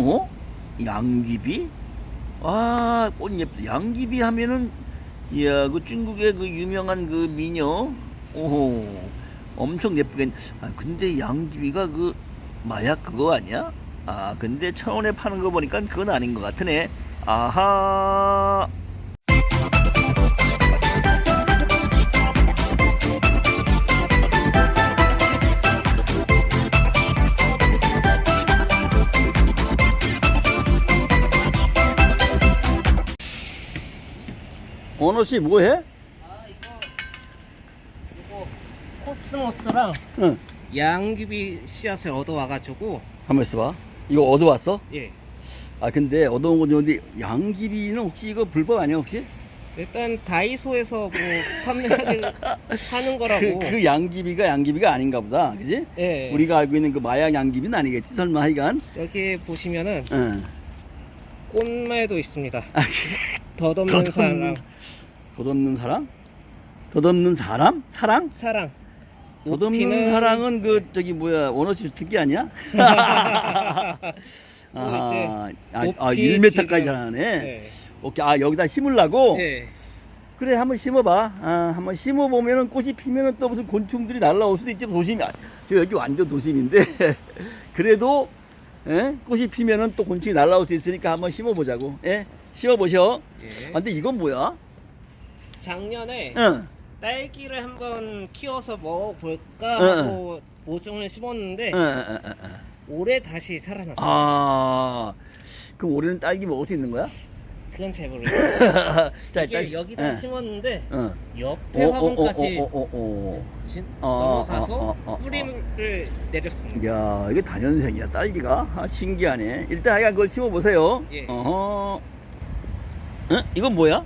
어? 양귀비? 아, 꽃 예쁘다. 양귀비 하면은, 이야, 그 중국의 그 유명한 그 미녀? 오호, 엄청 예쁘겠. 아, 근데 양귀비가 그 마약 그거 아니야? 아, 근데 천 원에 파는 거 보니까 그건 아닌 것 같으네. 아하. 원호 씨 뭐해? 아 이거 이거 코스모스랑 응. 양귀비 씨앗을 얻어 와가지고 한번 있어봐. 이거 얻어 왔어? 예 아 근데 얻어온 건 좋은데 양귀비는 혹시 이거 불법 아니야 혹시? 일단 다이소에서 뭐 판매하는 하는 그, 거라고 그 양귀비가 양귀비가 아닌가 보다. 그지? 예 우리가 알고 있는 그 마약 양귀비는 아니겠지 설마 하여간? 여기 보시면은 응. 꽃말도 있습니다 아, 덧없는 덧없는- 사랑 덧없는 사랑? 덧없는 사람? 사랑? 사랑 덧없는 높이는- 사랑은 그 저기 뭐야 원어치 주특기 아니야? 아, 아, 아 높이 1m까지 지름. 자라네. 예. 오케이. 아 여기다 심으려고? 예. 그래 한번 심어봐. 아, 한번 심어보면은 꽃이 피면은 또 무슨 곤충들이 날라올 수도 있지 도심이. 아, 저 여기 완전 도심인데 그래도 예? 꽃이 피면은 또 곤충이 날라올 수 있으니까 한번 심어보자고. 예? 심어보셔. 예. 아, 근데 이건 뭐야? 작년에 응. 딸기를 한번 키워서 먹어볼까 응, 하고 모종을 심었는데 응, 응, 응, 응. 올해 다시 살아났어요 아, 그럼 올해는 딸기 먹을 수 있는 거야? 그건 잘 모르겠어요 자, 이게 딸기- 여기다 응. 심었는데 응. 옆에 어, 화분까지 어, 어, 어, 어, 어. 진, 어, 넘어가서 어, 어, 어, 어. 뿌리를 내렸습니다. 야, 이게 단연생이야, 딸기가. 아, 신기하네. 일단 하여간 그걸 심어보세요. 예. 어허. 응? 이건 뭐야?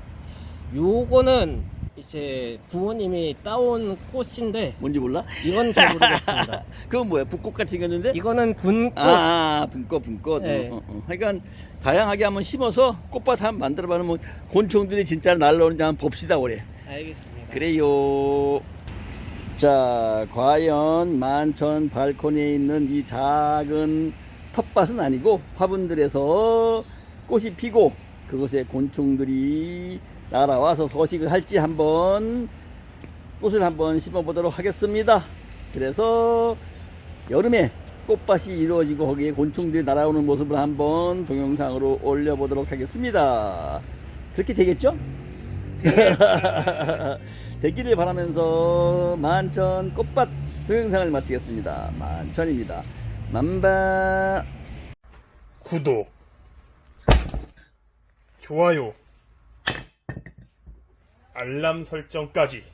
요거는 이제 부모님이 따온 꽃인데 뭔지 몰라? 이건 잘 모르겠습니다. 그건 뭐야? 붓꽃같이 생겼는데? 이거는 분꽃. 아, 아, 분꽃, 분꽃. 네. 어, 어, 어. 하여간 다양하게 한번 심어서 꽃밭 한번 만들어봐는 뭐 곤충들이 진짜 날라오는지 한번 봅시다, 올해. 알겠습니다. 그래요. 자, 과연 만천 발코니에 있는 이 작은 텃밭은 아니고 화분들에서 꽃이 피고 그곳에 곤충들이 날아와서 서식을 할지 한번 꽃을 한번 심어 보도록 하겠습니다. 그래서 여름에 꽃밭이 이루어지고 거기에 곤충들이 날아오는 모습을 한번 동영상으로 올려보도록 하겠습니다. 그렇게 되겠죠? 되기를 바라면서 만천 꽃밭 동영상을 마치겠습니다. 만천입니다. 만바. 구독, 좋아요, 알람 설정까지